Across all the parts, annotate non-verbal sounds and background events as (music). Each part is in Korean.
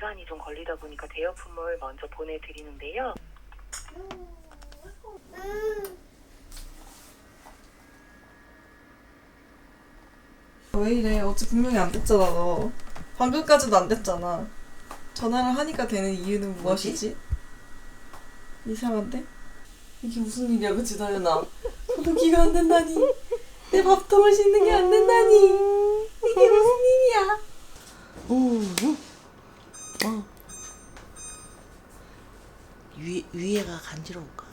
기간이 좀 걸리다 보니까 대여품을 먼저 보내드리는데요. 왜 이래? 어제 분명히 안 됐잖아, 너. 방금까지도 안 됐잖아. 전화를 하니까 되는 이유는 무엇이지? 이상한데? 이게 무슨 일이야, 그치, 다현아? 소독기가 안 된다니. 내 밥통을 씻는 게 안 된다니. 이게 무슨 일이야? 어. 위, 위에가 간지러울까?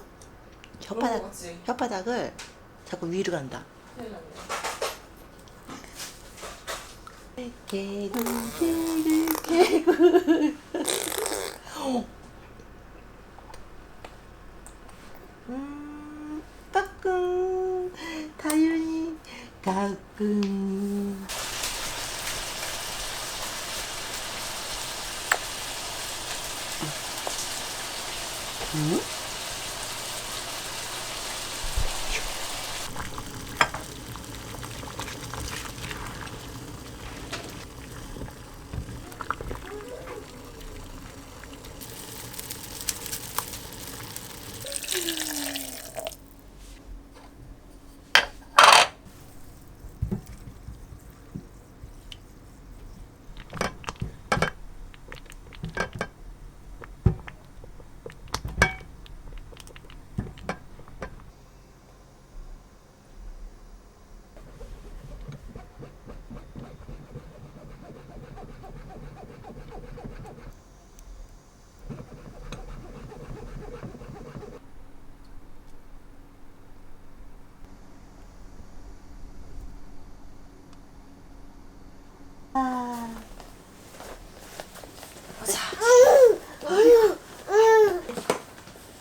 그런 거 혓바닥을 자꾸 위로 간다. 개구, 개구, 개구. 음, 까꿍. 다윤이, 까꿍. 응?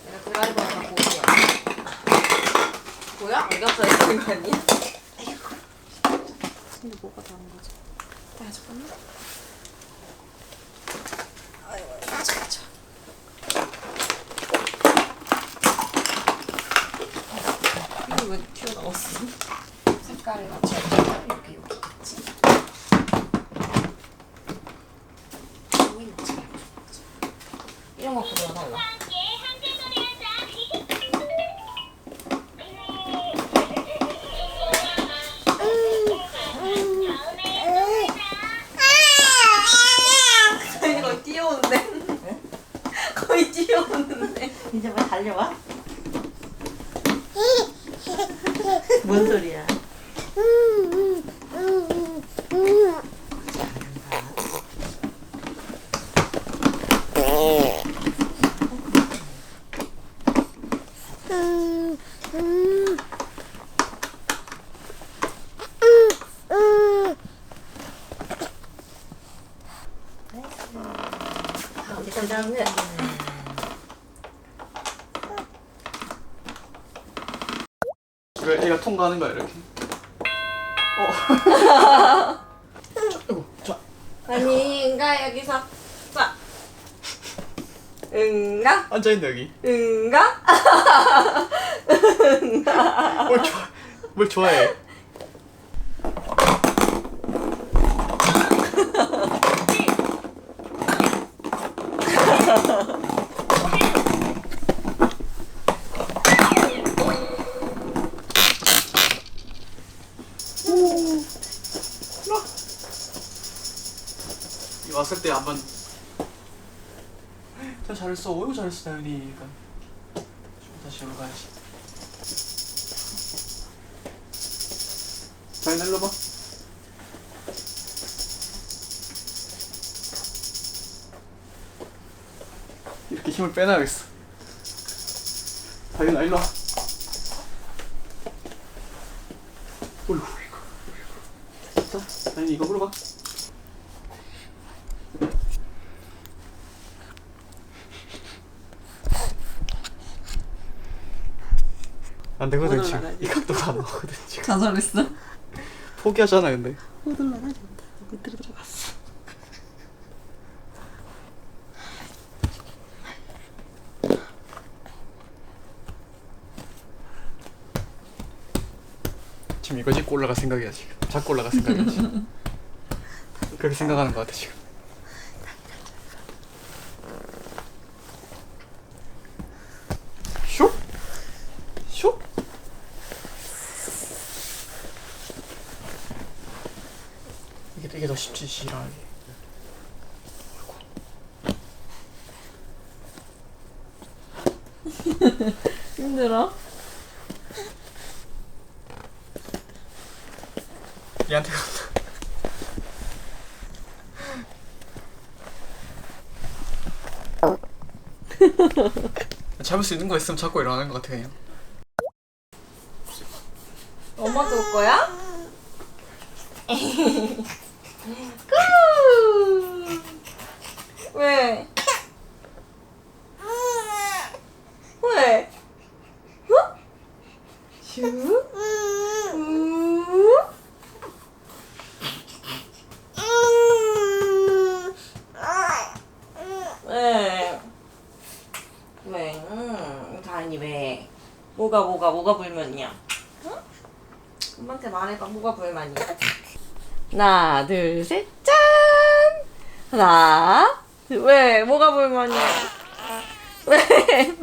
내가 드라이버 하나 보는 거야. 뭐야? 안경까지 쓰는 거 아니야? 근데 뭐가 다른 거지? 아, 잠깐만. 아이고. 이거 왜 튀어나왔어? 색깔을 맞춰야지. 여기, 여기 있지. 이런 거 보면 달라. 거의 뛰어오는데? 거의 뛰어오는데? 이제 뭐 달려와? 뭔 소리야? 그 다음에 왜 애가 통과하는 거야 이렇게? (laughs) 아니 응가 여기서 자 응가 앉아 있네 여기. 응가 (laughs) 뭘 좋아? 뭘 좋아해? 왔을 때 한번 저 잘했어, 어이구 잘했어 다현이. 그러니까 다시 올라가야지. 다현 일로 봐. 이렇게 힘을 빼놔야겠어. 다윤아 일로 와 어이구 이거 자 다윤이 이거 물어봐 안 되거든 지금. 올라가야? 이 각도가 안 나오거든 지금. (laughs) 가설했어? 포기하잖아 근데. 못 올라가진다. 밑으로 들어갔어. 지금 이거 짚고 올라갈 생각이야 지금 잡고 올라갈 생각이야 지금 그렇게 생각하는 것 같아 지금 슉? 슉? 이게, 이게 더 쉽지 시라하게 (laughs) 힘들어? 얘한테 간다 (laughs) 잡을 수 있는 거 있으면 잡고 일어나는 것 같아 그냥 엄마도 올 거야? 꾸! 왜? 왜? 어? 슈? 우? 왜? 왜? 응, 다행히 왜? 뭐가 뭐가 뭐가 불만이야? 응? 엄마한테 말해봐 뭐가 불만이야? 하나 둘 셋 짠! 하나 둘, 왜? 뭐가 불만이야? 왜?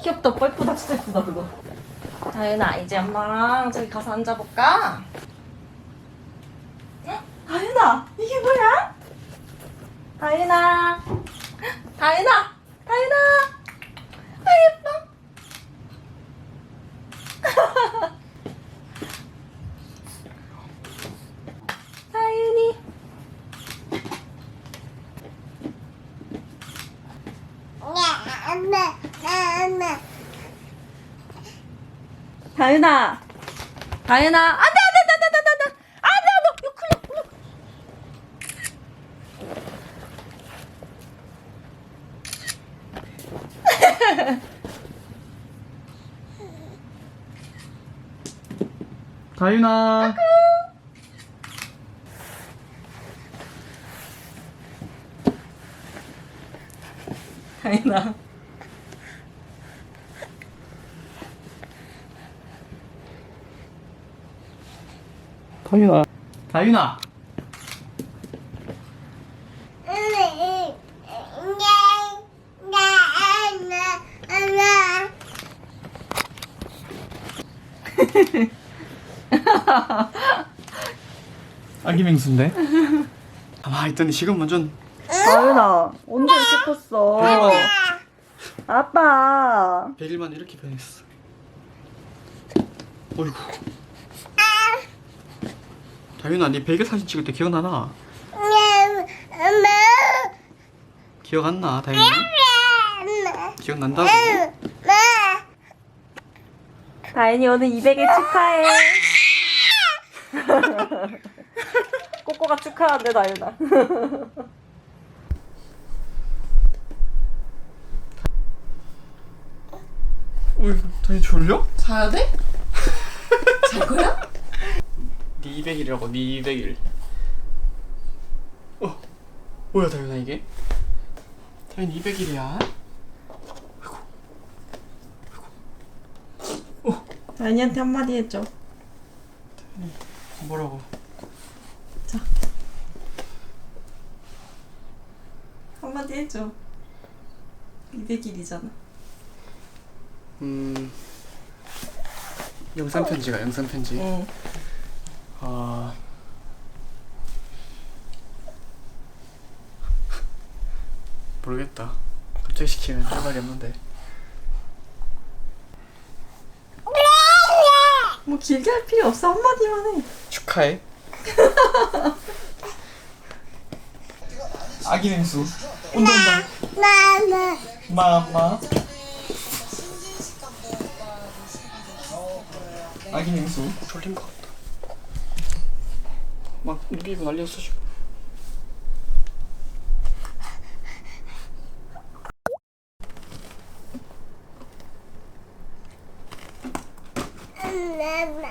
귀엽다 예쁘다 그거 다윤아 이제 엄마랑 저기 가서 앉아볼까? 헉, 다윤아 이게 뭐야? 다윤아 다윤아 다윤아 아 예뻐 다윤이 다윤아. 다윤아. 안 돼 안 돼 안 돼 안 돼 안 돼 안 돼. 안 돼 이거 큰일 나, 큰일 나. 다윤아. 다윤아 다윤아. 다윤아. (laughs) 아기 맹수인데? 가만 있더니 지금 완전 다윤아 언제 이렇게 컸어 아빠 100일 만에 이렇게 변했어. 어이구. 다윤아, 네 100일 사진 찍을 때 기억나나? 기억 안 나, 다윤이? 기억난다고? 다윤이 오늘 200일 축하해 (laughs) 꼬꼬가 축하한대 다윤아 어이구, 다윤이 졸려? 자야 돼? (laughs) 잘 거야? 네 200일이라고, 네 200일. 어, 뭐야, 다윤아, 이게? 다윤 200일이야? 다윤이한테 한마디 해줘 뭐라고? 한마디 해줘 200일이잖아 음, 영상 편지가 영상 편지. 응 아, 모르겠다. 갑자기 시키면 할 말이 없는데. 뭐 길게 할 필요 없어 한마디만 해 축하해. (laughs) 아기 냉수. 온다 온다. 마마. 아기 냉수. 졸린 것 같다. 막 누리고 난리였어 지금. 다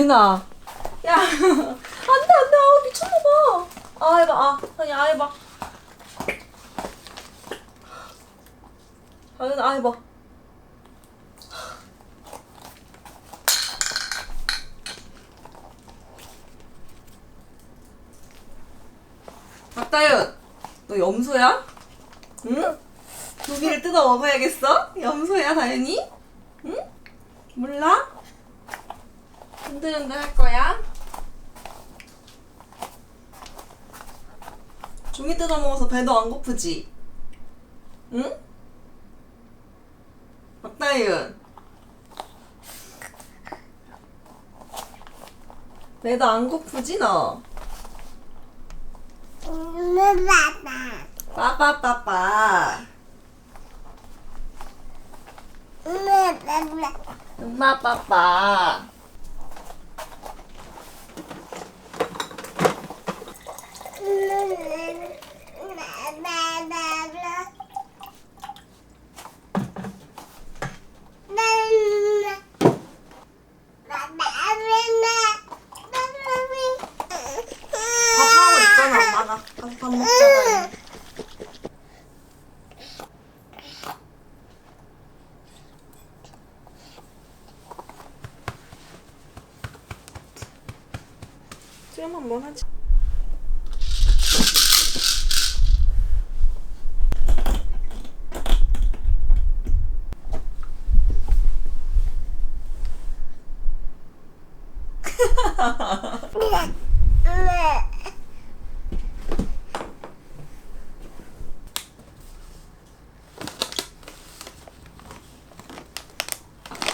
윤아 야 (laughs) 안 돼 안 돼 아 미쳤나봐 아 해봐 아 아니 아 해봐 다윤아 아 해봐 박다윤 너 염소야? 응? 고기를 뜯어 먹어야겠어? 염소야 다윤이? 응? 몰라? 흔들흔들 할 거야? 종이 뜯어 먹어서 배도 안 고프지? 응? 박다윤. 배도 안 고프지 너? 빠빠빠빠. 엄마 빠빠. 밥 먹잖아. 지금 한번 하지.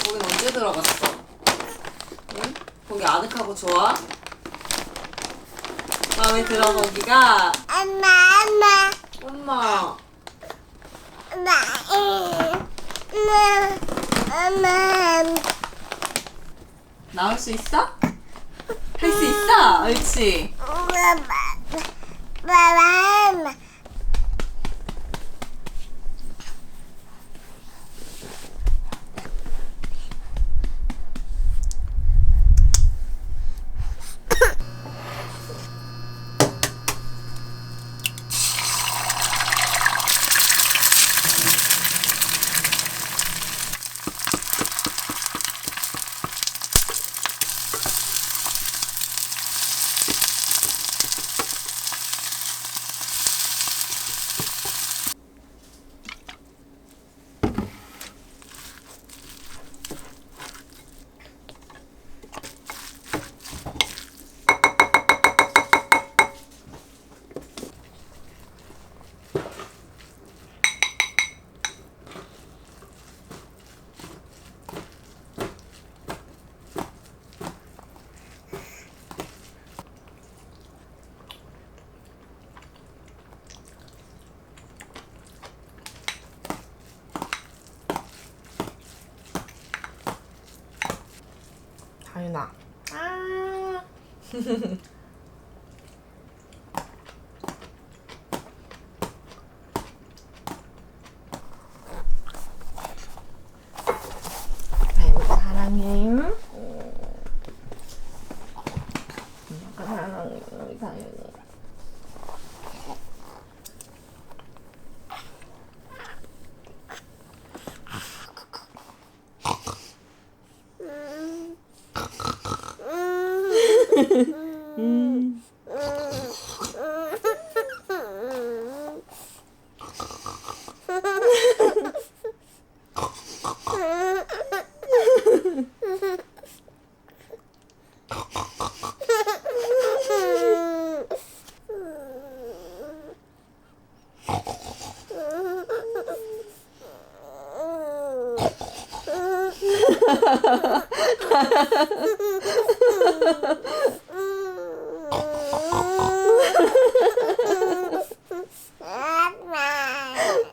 거긴 언제 들어갔어? 응? 거기 아늑하고 좋아? 마음에 들어 거기가? 엄마, 엄마, 엄마 엄마, 엄마, 엄마, 나올 수 있어? 할 수 있어? 옳지 엄마, 엄마, 엄마. 다윤아 아 (laughs) 다윤이 사랑해 엄마가 사랑해 우리 다윤이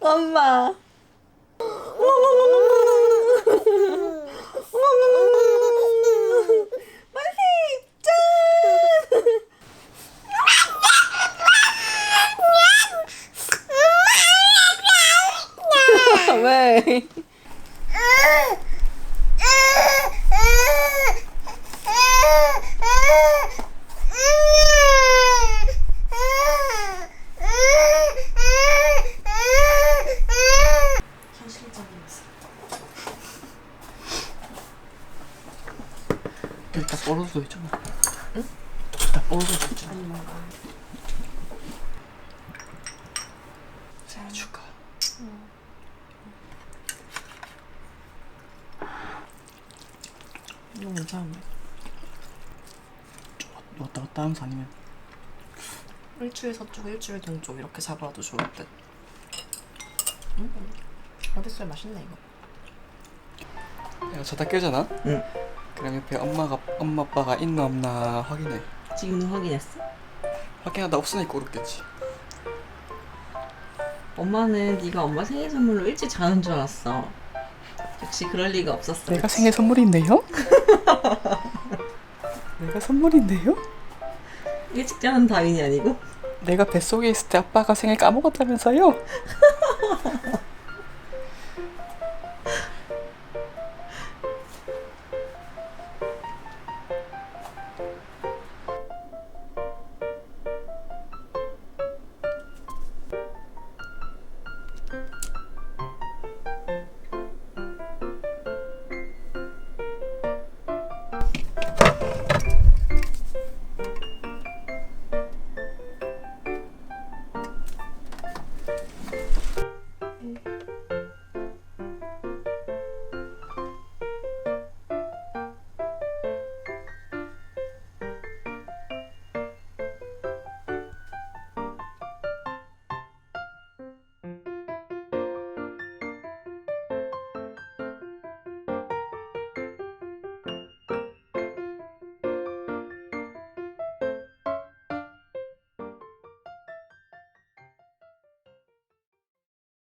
엄마 빨리 짠 왜? 현 (laughs) 실적이었어. 여기 딱 떨어져 있잖아. 응? 딱 떨어져 있잖아. 생일 축하. 이거 괜찮은데? 왔다 갔다 하면서 아니면 일주일 동쪽 이렇게 잡아도 좋을 듯. 음, 어딨어요? 맛있네 이거. 야, 자다 깨잖아? 응. 그럼 옆에 엄마가 엄마 아빠가 있나 없나 확인해. 지금은 확인했어? 확인하다 없으니까 오르겠지. 엄마는 네가 엄마 생일 선물로 일찍 자는 줄 알았어. 역시 그럴 리가 없었어. 내가 그치? 생일 선물인데요? (laughs) 내가 선물인데요? 일찍 자는 다윈이 아니고? 내가 뱃속에 있을 때 아빠가 생일 까먹었다면서요?